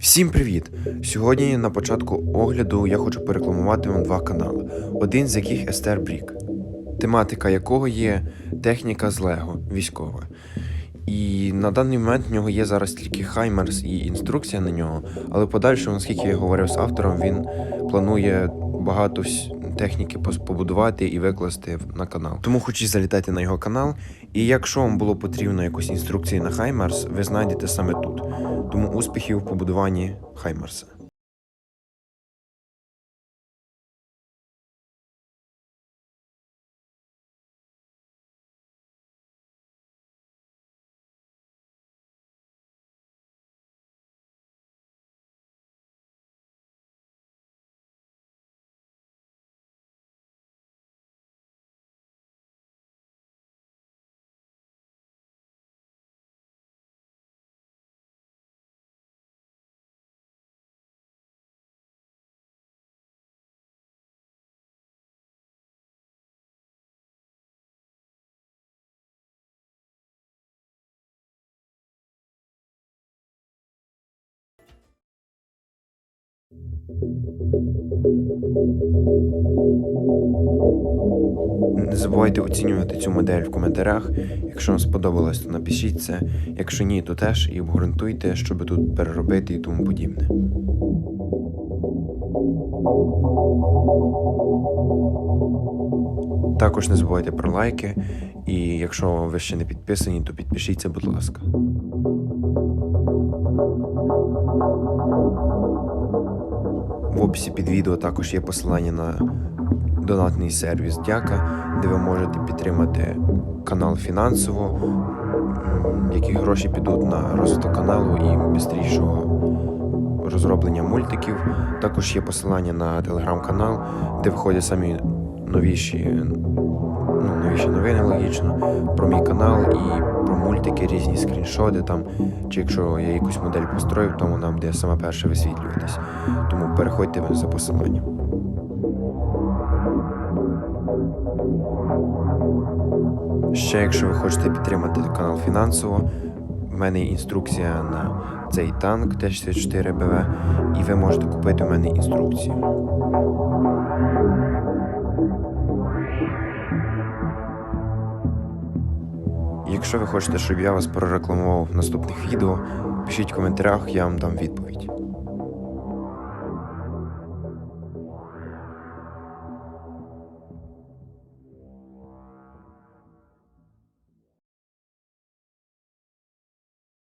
Всім привіт! Сьогодні на початку огляду я хочу порекламувати вам два канали, один з яких Естер Брік, тематика якого є техніка з Лего військова. І на даний момент в нього є зараз тільки Хаймерс і інструкція на нього, але в подальшому, наскільки я говорив з автором, він планує багато техніки побудувати і викласти на канал. Тому хочу залітати на його канал. І якщо вам було потрібно якусь інструкцію на Хаймерс, ви знайдете саме тут. Тому успіхів в побудуванні Хаймерса. Не забувайте оцінювати цю модель в коментарях. Якщо вам сподобалось, то напишіть це. Якщо ні, то теж і обґрунтуйте, щоб тут переробити і тому подібне. Також не забувайте про лайки. І якщо ви ще не підписані, то підпишіться, будь ласка. В описі під відео також є посилання на донатний сервіс Дяка, де ви можете підтримати канал фінансово, які гроші підуть на розвиток каналу і швидшого розроблення мультиків. Також є посилання на телеграм-канал, де виходять самі новіші, ну, новіші новини логічно, про мій канал і мультики, різні скріншоти там. Чи якщо я якусь модель построїв, то вона буде саме перше висвітлюватись. Тому переходьте за посиланням. Ще, якщо ви хочете підтримати канал фінансово, в мене інструкція на цей танк Т-64 БВ, і ви можете купити у мене інструкцію. Якщо ви хочете, щоб я вас прорекламував в наступних відео, пишіть в коментарях, я вам дам відповідь.